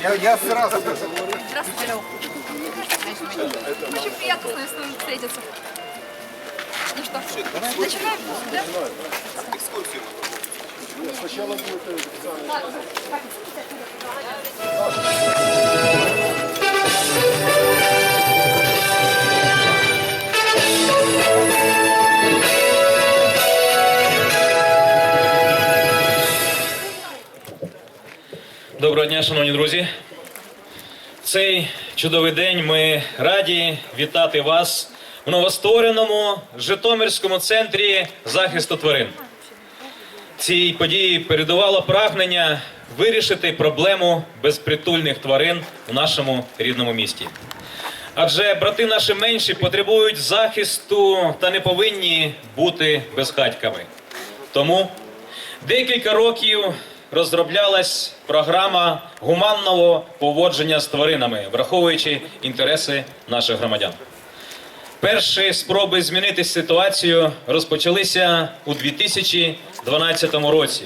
Я, я сразу Здравствуйте, Лёв. Очень приятно с вами встретиться. Ну что, начинаем? Да? Доброго дня, шановні друзі. Цей чудовий день ми раді вітати вас в новоствореному Житомирському центрі захисту тварин. Цій події передувало прагнення вирішити проблему безпритульних тварин у нашому рідному місті. Адже брати наші менші потребують захисту та не повинні бути безхатьками. Тому Декілька років розроблялась програма гуманного поводження з тваринами, враховуючи інтереси наших громадян. Перші спроби змінити ситуацію розпочалися у 2012 році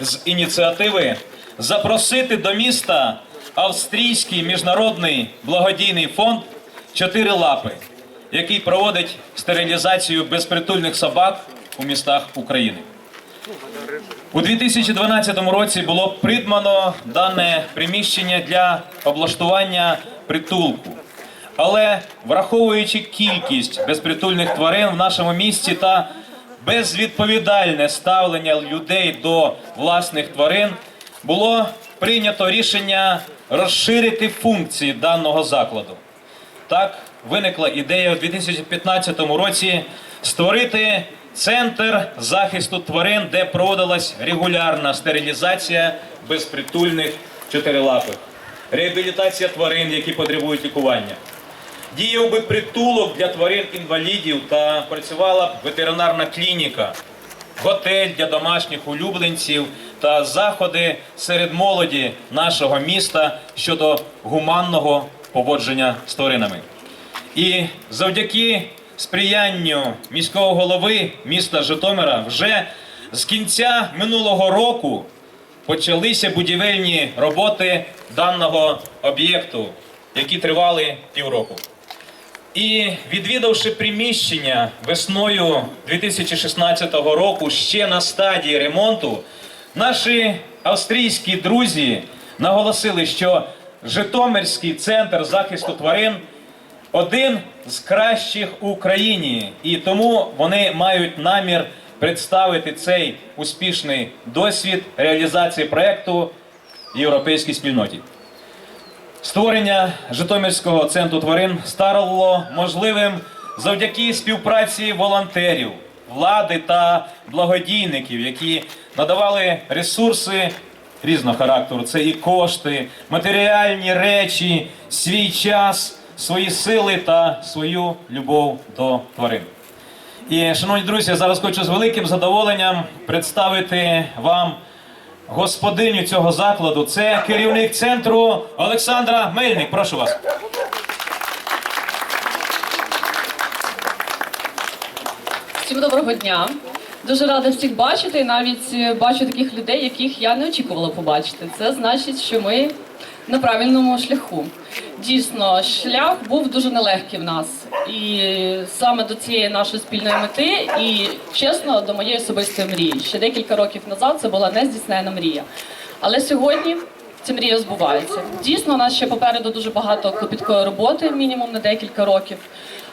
з ініціативи запросити до міста австрійський міжнародний благодійний фонд Чотири лапи, який проводить стерилізацію безпритульних собак у містах України. У 2012 році було придбано дане приміщення для облаштування притулку. Але враховуючи кількість безпритульних тварин в нашому місті та безвідповідальне ставлення людей до власних тварин, було прийнято рішення розширити функції даного закладу. Так виникла ідея у 2015 році створити центр захисту тварин, де проводилась регулярна стерилізація безпритульних чотирилапих, реабілітація тварин, які потребують лікування. Діяв би притулок для тварин-інвалідів та працювала б ветеринарна клініка, готель для домашніх улюбленців та заходи серед молоді нашого міста щодо гуманного поводження з тваринами. І завдяки сприянню міського голови міста Житомира вже з кінця минулого року почалися будівельні роботи даного об'єкту, які тривали півроку. І відвідавши приміщення весною 2016 року ще на стадії ремонту, наші австрійські друзі наголосили, що Житомирський центр захисту тварин один з кращих у Україні, і тому вони мають намір представити цей успішний досвід реалізації проекту європейській спільноті. Створення Житомирського центру тварин стало можливим завдяки співпраці волонтерів, влади та благодійників, які надавали ресурси різного характеру. Це і кошти, матеріальні речі, свій час, свої сили та свою любов до тварин. І, шановні друзі, зараз хочу з великим задоволенням представити вам господиню цього закладу. Це керівник центру Олександра Мельник. Прошу вас. Всім доброго дня. Дуже рада всіх бачити. Навіть е, бачу таких людей, яких я не очікувала побачити. Це значить, що ми на правильному шляху. Дійсно, шлях був дуже нелегкий в нас. І саме до цієї нашої спільної мети, і чесно, до моєї особистої мрії. Ще декілька років назад це була нездійснена мрія. Але сьогодні ця мрія збувається. Дійсно, у нас ще попереду дуже багато клопіткої роботи, мінімум на декілька років.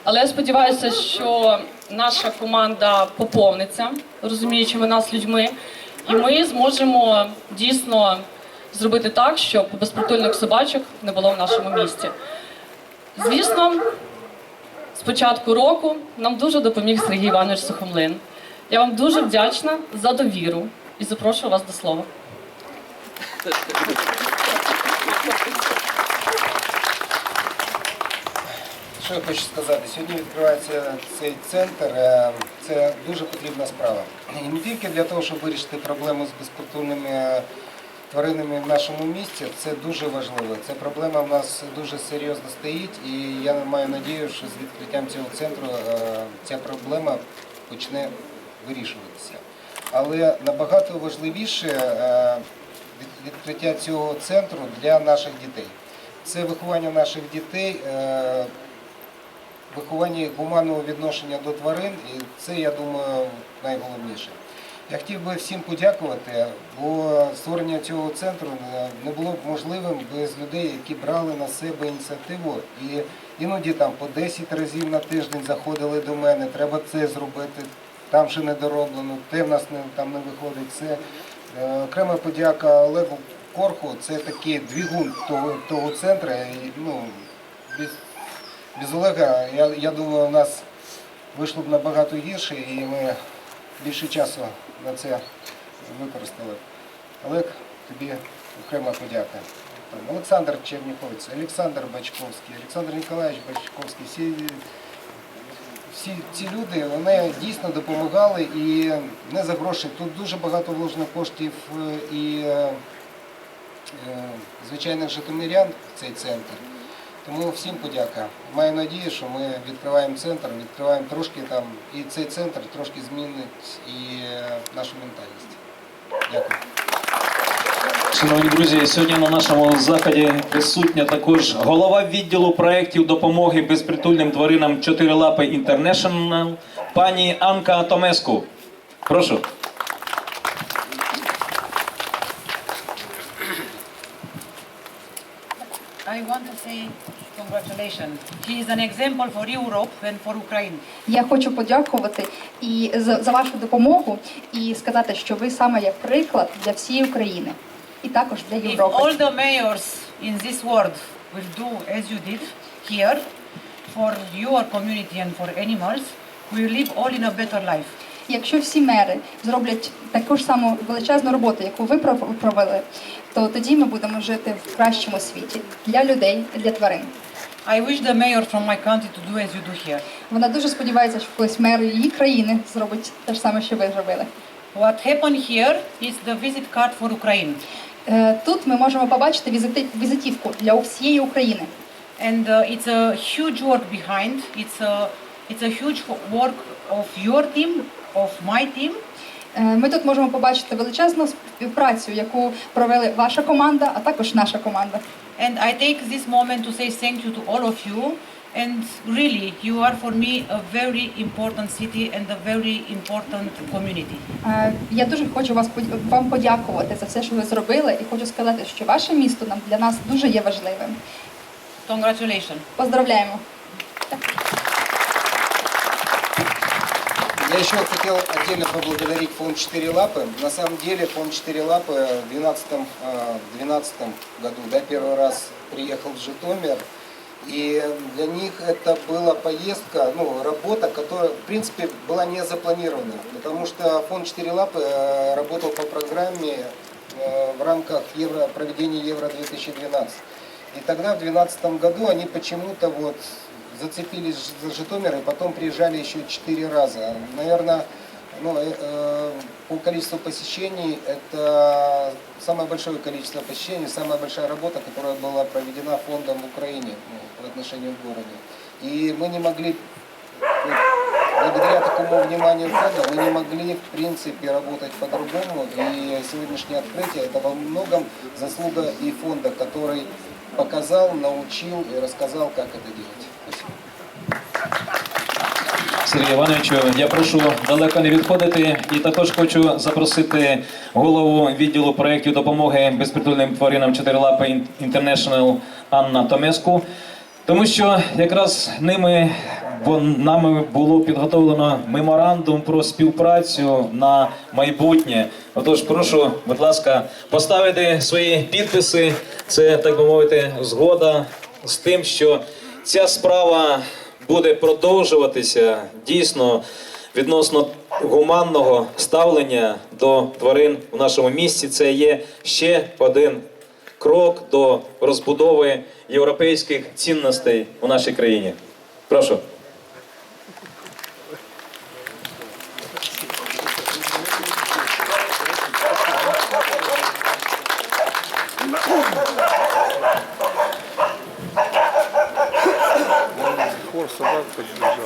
Але я сподіваюся, що наша команда поповниться, розуміючи нас людьми, і ми зможемо дійсно зробити так, щоб безпритульних собачок не було в нашому місті. Звісно, з початку року нам дуже допоміг Сергій Іванович Сухомлин. Я вам дуже вдячна за довіру і запрошую вас до слова. Що я хочу сказати? Сьогодні відкривається цей центр. е, Це дуже потрібна справа. І не тільки для того, щоб вирішити проблему з безпритульними е, тваринами в нашому місті, це дуже важливо. Ця проблема в нас дуже серйозно стоїть, і я маю надію, що з відкриттям цього центру е, ця проблема почне вирішуватися. Але набагато важливіше е, відкриття цього центру для наших дітей. Це виховання наших дітей, е, виховання гуманного відношення до тварин, і це, я думаю, найголовніше. Я хотів би всім подякувати, бо створення цього центру е, не було б можливим без людей, які брали на себе ініціативу. І іноді там по 10 разів на тиждень заходили до мене, треба це зробити, там ще не дороблено, те в нас не, там не виходить. Це е, окрема подяка Олегу Корху, це такий двигун того, того центру. І, ну, без, без Олега, я, я думаю, у нас вийшло б набагато гірше, і ми більше часу на це використали. Олег, тобі окрема подяка. Олександр Черніховець, Олександр Бачковський, Олександр Ніколаєвич Бачковський, всі, всі ці люди вони дійсно допомагали і не за гроші. Тут дуже багато вложено коштів е, і е, е, звичайних житомирян в цей центр. Тому всім подяка. Маю надію, що ми відкриваємо центр, відкриваємо трошки там, і цей центр трошки змінить і е, нашу ментальність. Дякую. Шановні друзі, сьогодні на нашому заході присутня також голова відділу проєктів допомоги безпритульним тваринам Чотирилапи Інтернешнл пані Анка Томеску. Прошу. I want to say Я хочу подякувати і за, за вашу допомогу і сказати, що ви саме як приклад для всієї України і також для Європи. all the mayors in this world will do as you did here for your community and for animals, we will live all in a better life. Якщо всі мери зроблять таку ж саму величезну роботу, яку ви пров- провели, то тоді ми будемо жити в кращому світі для людей, для тварин. I wish the mayor from my country to do as you do here. Вона дуже сподівається, що колись мер її країни зробить те ж саме, що ви зробили. What happened here is the visit card for Ukraine. Е, Тут ми можемо побачити візити- візитівку для всієї України. And uh, it's a huge work behind. It's a, it's a huge work of your team, of my team, Е, Ми тут можемо побачити величезну співпрацю, яку провели ваша команда, а також наша команда. And I take this moment to say thank you to all of you. And really, you are for me a very important city and a very important community. Е, Я дуже хочу вас подя- вам подякувати за все, що ви зробили, і хочу сказати, що ваше місто нам для нас дуже є важливим. Congratulations. Поздравляємо! Я еще хотел отдельно поблагодарить фонд «Четыре лапы». На самом деле фонд «Четыре лапы» в 2012 году да, первый раз приехал в Житомир. И для них это была поездка, ну, работа, которая, в принципе, была не запланирована. Потому что фонд «Четыре лапы» э, работал по программе э, в рамках евро, проведения Евро-2012. И тогда, в 2012 году, они почему-то вот зацепились за Житомир и потом приезжали еще четыре раза. Наверное, ну, э, э, по количеству посещений это самое большое количество посещений, самая большая работа, которая была проведена фондом в Украине ну, по отношению к городу. И мы не могли, благодаря такому вниманию фонда, мы не могли в принципе работать по-другому. И сегодняшнее открытие это во многом заслуга и фонда, который показал, научил и рассказал, как это делать. Спасибо. Сергію Івановичу, я прошу далеко не відходити і також хочу запросити голову відділу проєктів допомоги безпритульним тваринам Чотирилапи Інтернешнл Анна Томеску, тому що якраз ними бо нами було підготовлено меморандум про співпрацю на майбутнє. Отож, прошу, будь ласка, поставити свої підписи. Це так би мовити, згода з тим, що ця справа буде продовжуватися дійсно відносно гуманного ставлення до тварин у нашому місті. Це є ще один крок до розбудови європейських цінностей у нашій країні. Прошу. Хор собак поддержал.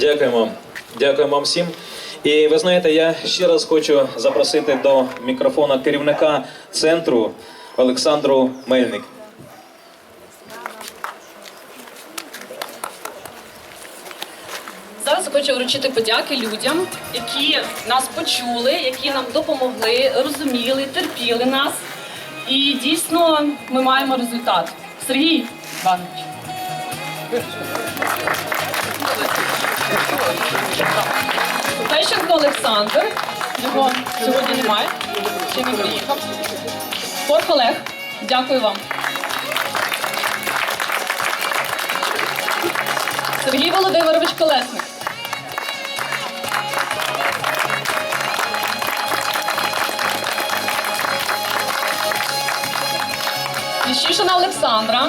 Дякуємо. Дякуємо вам всім. І ви знаєте, я ще раз хочу запросити до мікрофона керівника центру Олександру Мельник. Зараз хочу вручити подяки людям, які нас почули, які нам допомогли, розуміли, терпіли нас. І дійсно ми маємо результат. Сергій Іванович. Лещенко Олександр. Його сьогодні немає. Ще він приїхав. Корх Олег. Дякую вам. Сергій Володимирович Колесник. Ліщишина Олександра.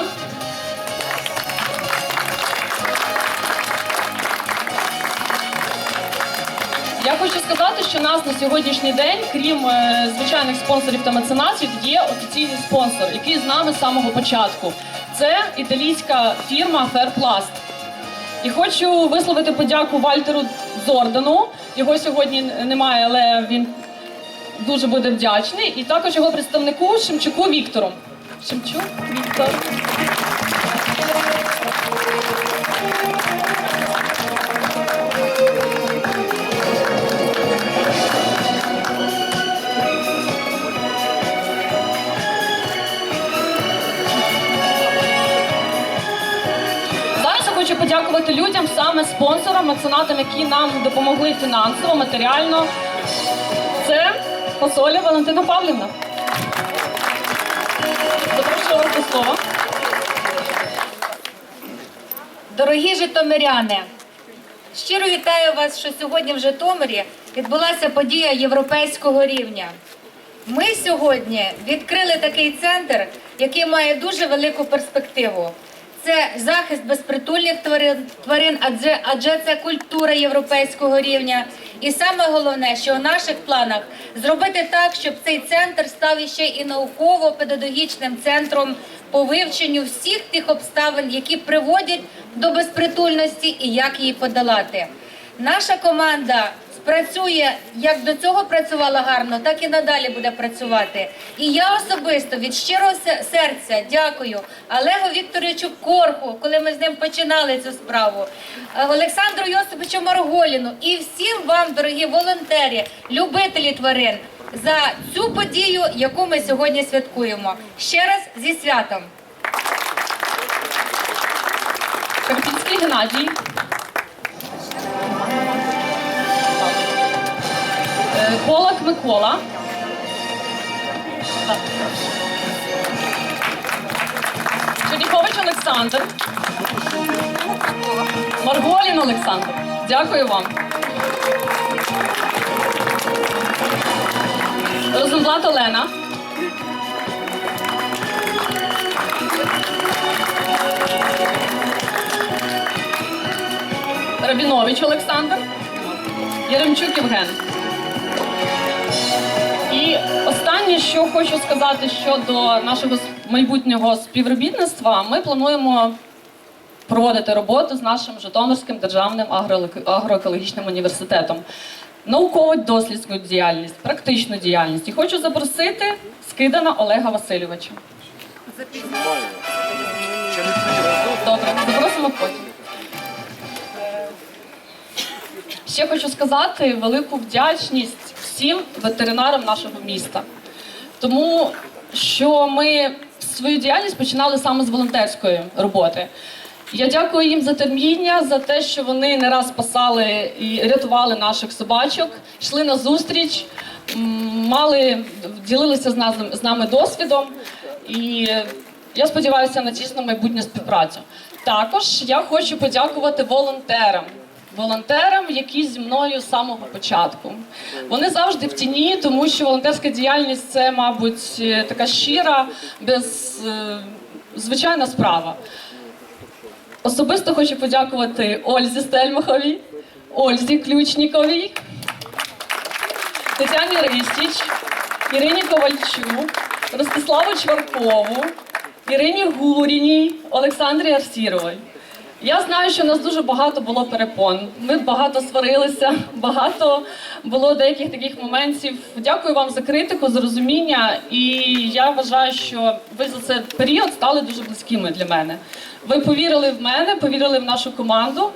Я хочу сказати, що нас на сьогоднішній день, крім е, звичайних спонсорів та меценатів, є офіційний спонсор, який з нами з самого початку. Це італійська фірма Fairplast. І хочу висловити подяку Вальтеру Зордану. Його сьогодні немає, але він дуже буде вдячний. І також його представнику Шемчуку Віктору. Шемчук Віктор. Подякувати людям, саме спонсорам, меценатам, які нам допомогли фінансово, матеріально. Це посоля Валентина Павлівна. Запрошую вас до слова. Дорогі житомиряни, щиро вітаю вас, що сьогодні в Житомирі відбулася подія європейського рівня. Ми сьогодні відкрили такий центр, який має дуже велику перспективу. Це захист безпритульних тварин, тварин адже, адже це культура європейського рівня. І саме головне, що у наших планах зробити так, щоб цей центр став іще і науково-педагогічним центром по вивченню всіх тих обставин, які приводять до безпритульності і як її подолати. Наша команда спрацює як до цього працювала гарно, так і надалі буде працювати. І я особисто від щирого серця дякую Олегу Вікторовичу Корху, коли ми з ним починали цю справу, е, Олександру Йосиповичу Марголіну і всім вам, дорогі волонтери, любителі тварин, за цю подію, яку ми сьогодні святкуємо. Ще раз зі святом. Карпінський Геннадій. Полак Микола. Так. Черніхович Олександр. Марголін Олександр. Дякую вам. Розенблат Олена. Рабінович Олександр, Яремчук Євген. І останнє, що хочу сказати щодо нашого майбутнього співробітництва, ми плануємо проводити роботу з нашим Житомирським державним агроекологічним університетом. Наукову дослідську діяльність, практичну діяльність. І хочу запросити Скидана Олега Васильовича. Добре, запросимо потім. Ще хочу сказати велику вдячність всім ветеринарам нашого міста, тому що ми свою діяльність починали саме з волонтерської роботи. Я дякую їм за терпіння, за те, що вони не раз спасали і рятували наших собачок, йшли на зустріч, мали ділилися з нас з нами досвідом. І я сподіваюся на тісну майбутню співпрацю. Також я хочу подякувати волонтерам. Волонтерам, які зі мною з самого початку. Вони завжди в тіні, тому що волонтерська діяльність це, мабуть, е, така щира, без е, звичайна справа. Особисто хочу подякувати Ользі Стельмаховій, Ользі Ключніковій, Тетяні Ристіч, Ірині Ковальчук, Ростиславу Чваркову, Ірині Гуріній, Олександрі Арсіровій. Я знаю, що у нас дуже багато було перепон. Ми багато сварилися, багато було деяких таких моментів. Дякую вам за критику, за розуміння. І я вважаю, що ви за цей період стали дуже близькими для мене. Ви повірили в мене, повірили в нашу команду.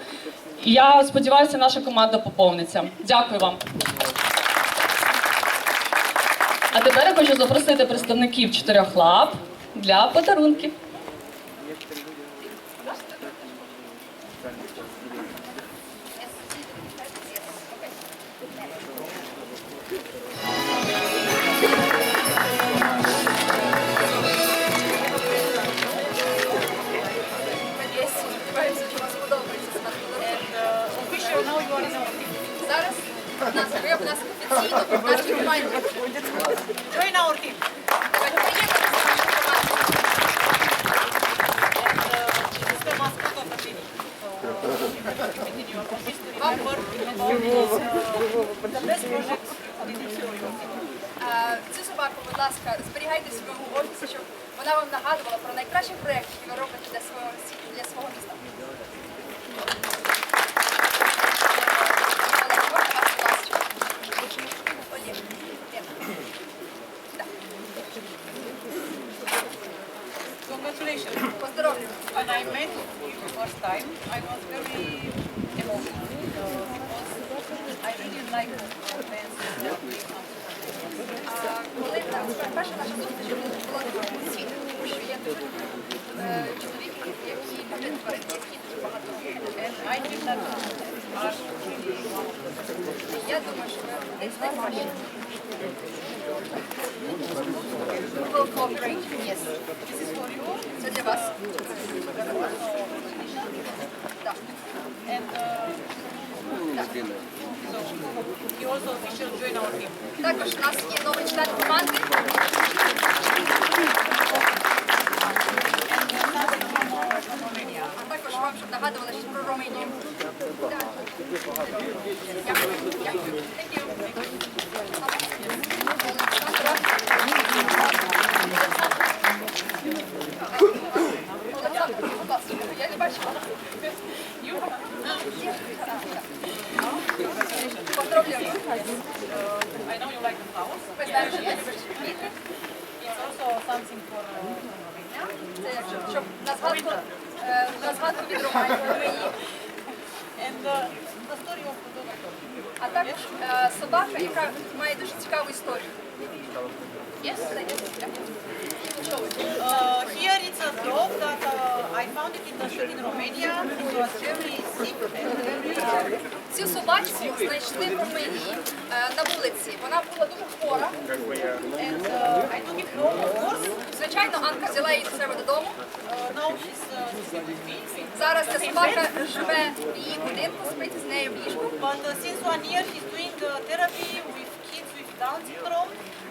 І я сподіваюся, наша команда поповниться. Дякую вам. А тепер я хочу запросити представників чотирьох лап для подарунків. The team. Е, Цю собаку, будь ласка, зберігайте в своєму офісі, щоб вона вам нагадувала про найкращі проекти, які ви робите для свого міста. Але можна вас, будь ласка? Один. Так. Congratulations. Поздоровлю. When I met you first time, I was very emotional because I really like dance. А коли там перша наша зустріч була дуже емоційна, тому що є дуже е, чоловіки, які люблять тварин, які дуже багато роблять. And I think that are really Я думаю, що ви один з найкращих. We will cooperate. Yes. This is for you. Це для вас. Uh. Також у нас є новий член команди. А також вам, щоб нагадували щось про Романію. Так. Дякую. Дякую. Thank you. Олександр, будь ласка, я не бачила. Поздравляю. I know you like the flowers. Ви знаєте, що я люблю квіти. It's also something for uh, Romania. Це щоб- щоб на згадку, е, на згадку від Романії. And uh, the story of the dog. А також е, собака, яка має дуже цікаву історію. Yes? Uh, here it's a dog that uh, I found it in the street in Romania. It was very sick and very uh, Цю собачку знайшли в Румунії е, на вулиці. Вона була дуже хвора. Звичайно, Анка взяла її до себе додому. Зараз ця собака живе в її будинку, спить з нею в ліжку.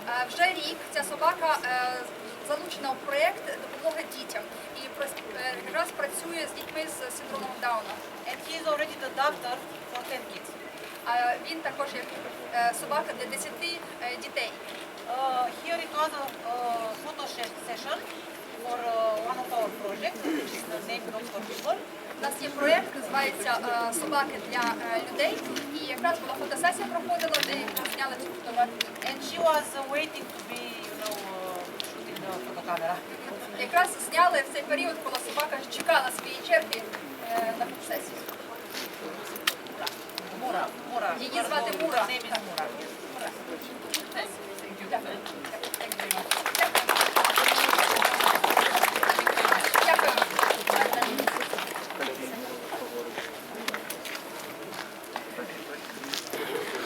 Е, Вже рік ця собака е, залучена у проєкт допомоги дітям і якраз працює з дітьми з синдромом Дауна. And he is already the doctor 10 kids. Він також як е, собака для 10 е, дітей. Uh, here it was a photo session for one of our projects, which is the name Dogs for People. У нас є проєкт, називається е, Собаки для е, людей. І якраз була фотосесія проходила, де зняли цю фотографію. And she was waiting to be, you know, shooting the photo. Якраз зняли в цей період, коли собака чекала своєї черги е, на фотосесію. Mura, Mura. Її звати Мура.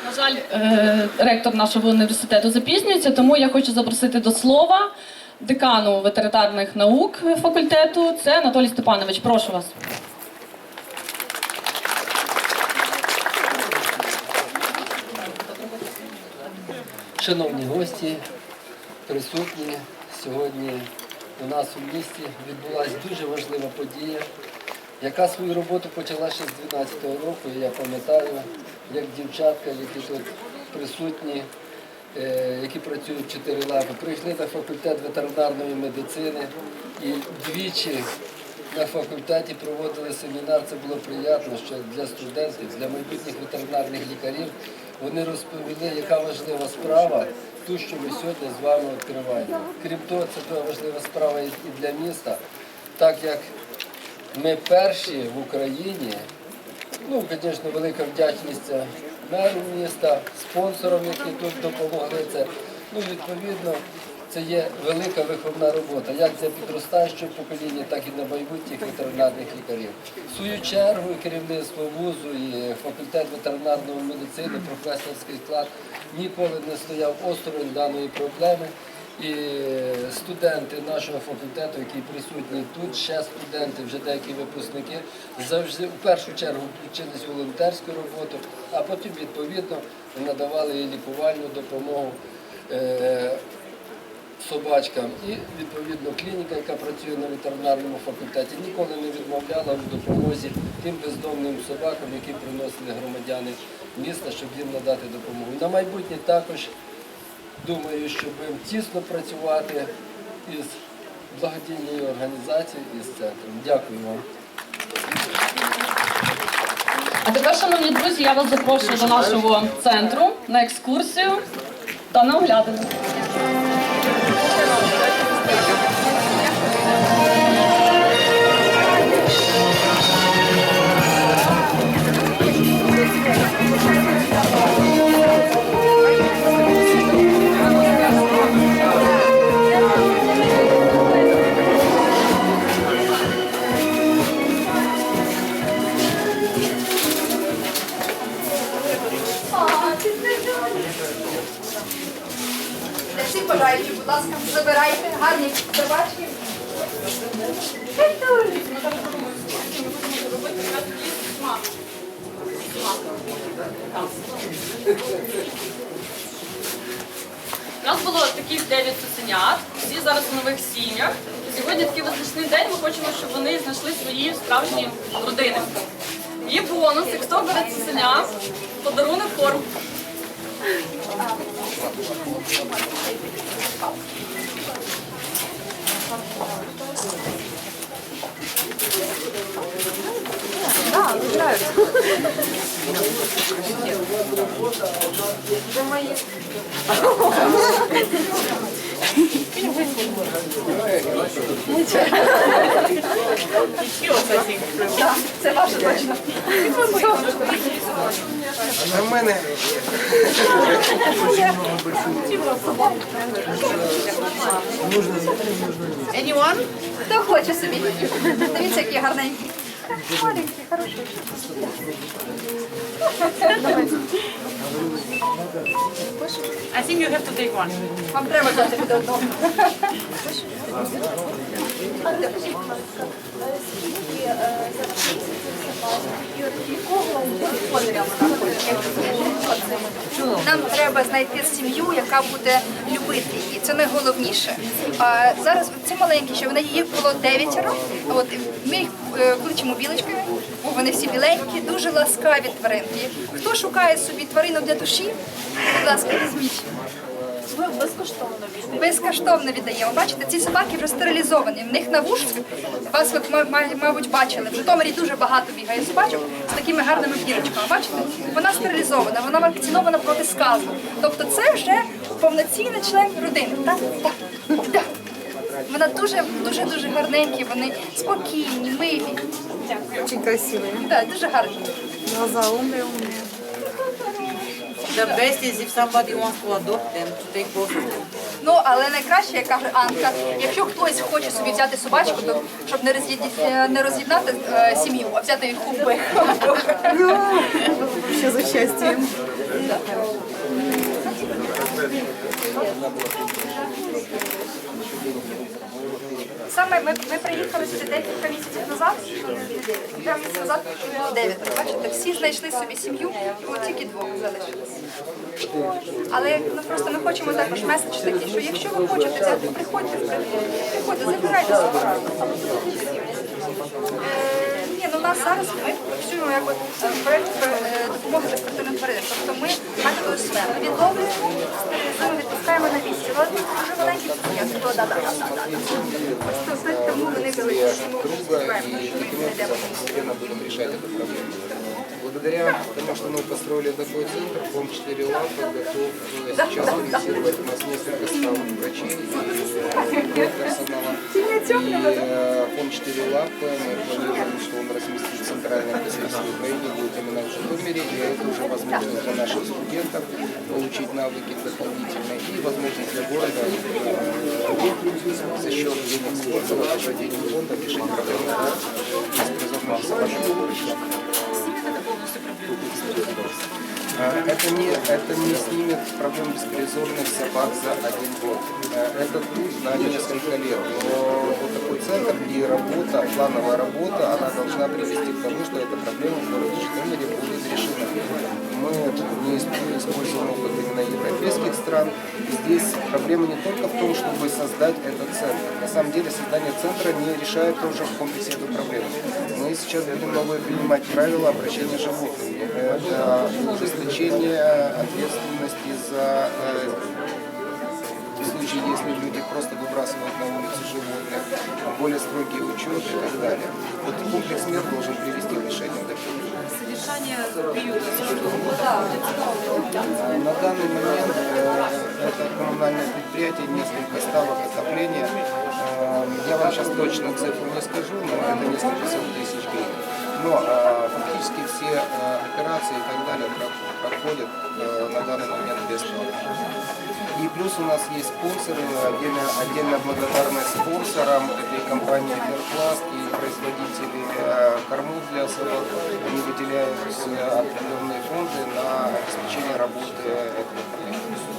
На жаль, е, ректор нашого університету запізнюється, тому я хочу запросити до слова декану ветеринарних наук факультету. Це Анатолій Степанович. Прошу вас. Шановні гості, присутні, сьогодні у нас у місті відбулася дуже важлива подія, яка свою роботу почала ще з 12-го року. І я пам'ятаю, як дівчатка, які тут присутні, е, які працюють в чотири лапи, прийшли на факультет ветеринарної медицини і двічі на факультеті проводили семінар. Це було приємно, що для студентів, для майбутніх ветеринарних лікарів вони розповіли, яка важлива справа, ту, що ми сьогодні з вами відкриваємо. Крім того, це дуже важлива справа і для міста, так як ми перші в Україні. Ну, звісно, велика вдячність меру міста, спонсорам, які тут допомогли. Це, ну, відповідно, це є велика виховна робота, як для підростаючого покоління, так і на майбутніх ветеринарних лікарів. В свою чергу керівництво вузу, і факультет ветеринарної медицини, професорський склад ніколи не стояв осторонь даної проблеми. І студенти нашого факультету, які присутні тут, ще студенти, вже деякі випускники, завжди в першу чергу включились волонтерську роботу, а потім відповідно надавали і лікувальну допомогу е, собачкам. І відповідно клініка, яка працює на ветеринарному факультеті, ніколи не відмовляла в допомозі тим бездомним собакам, які приносили громадяни міста, щоб їм надати допомогу. На майбутнє також думаю, що будемо тісно працювати із благодійною організацією і з центром. Дякую вам. А тепер, шановні друзі, я вас запрошую до нашого центру на екскурсію та на оглядину. Ласка, забирайте гарні собачки. У нас було таких 9 цуценят, всі зараз у нових сім'ях. Сьогодні такий визначний день. Ми хочемо, щоб вони знайшли свої справжні родини. Є бонус, як хто бере цуценя, подарунок корм. Це ваше точно. А в мене Anyone? Хто хоче собі? Дивіться, які гарненькі. Маленькі, хороші. I think you have to take one. Вам треба взяти від одного. Нам треба знайти сім'ю, яка буде любити її. Це найголовніше. А зараз ці маленькі, що вони їх було дев'ятеро. От ми їх е, кличемо білочками. Вони всі біленькі, дуже ласкаві тваринки. Хто шукає собі тварину для душі? Будь ласка, візьміть. Ми безкоштовно віддаємо. Безкоштовно віддаємо. Бачите, ці собаки вже стерилізовані. В них на вушку, вас ви, ма- ма- мабуть, бачили. В Житомирі дуже багато бігає собачок з такими гарними бірочками. Бачите? Вона стерилізована, вона вакцинована проти сказу. Тобто це вже повноцінний член родини. Так? Так. так. Вона дуже дуже дуже гарненькі, вони спокійні, милі. Очень красивые. Так, дуже гарні. Глаза умные, умные. The best is if somebody wants to adopt them, to take both of them. Ну, але найкраще, як каже Анка, якщо хтось хоче собі взяти собачку, то щоб не роз'єднати, не роз'єднати е, сім'ю, а взяти їх у купи. Ще за счастьем. Саме ми, ми приїхали сюди декілька місяців назад, кілька місяці назад дев'ятеро. Бачите, всі знайшли собі сім'ю, от тільки двох залишилось. Але ну, просто ми хочемо також меседж такий, що якщо ви хочете взяти, приходьте, приходьте, забирайте собаку. Нас зараз ми працюємо як допомоги безпритульним тваринам. Тобто ми методою СВЕ. Відловлюємо, стерилізуємо, відпускаємо на місці. Але дуже маленькі цуценята. То да, да, да, да, да. Ось то- то- тому вони великі. друга, и таким образом ми эту проблему. Благодаря тому, что мы построили такой центр, фонд 4 лампы готов э, сейчас финансировать у нас несколько ставок врачей и э, персонала. И фонд 4 лампы мы планируем, что он разместит в центральном офисе Украины, будет именно в Житомире, и это уже возможность для наших студентов получить навыки дополнительные и возможность для города э, за счет денег спонсоров, за денег фонда решить проблему беспризорного собачьего А, Это не, это не снимет проблем беспризорных собак за один год. Э, Это на несколько лет. Но вот такой центр и работа, плановая работа, она должна привести к тому, что эта проблема в городе Житомире будет решена. Мы не исп- используем опыт именно европейских стран. Здесь проблема не только в том, чтобы создать этот центр. На самом деле создание центра не решает тоже в комплексе эту проблему. Мы сейчас будем новые принимать правила обращения с животными. Это ужесточение ответственности за э, в случае, если люди просто выбрасывают на улицу животных, более строгий учет и так далее. Вот комплекс мер должен привести к решению На данный момент э, это коммунальное предприятие, несколько ставок отопления. Э, Я вам сейчас точно цифру не скажу, но это несколько сот тысяч. Но э, фактически все э, операции и так далее про- проходят э, на данный момент бесплатно. И плюс у нас есть спонсоры, отдельно, отдельно благодарность спонсорам, это и компания Ферпласт, и производители э, кормов для собак. Они выделяют определенные фонды на обеспечение работы этого проекта.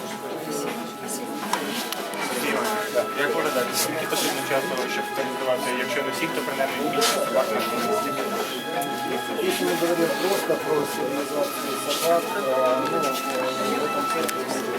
Як виглядає? Скільки потрібно часу, щоб стабілізувати, якщо не всі, то принаймні більше собак на місці? Если мы говорим просто про стерилизацию собак, э, ну, э, в этом центре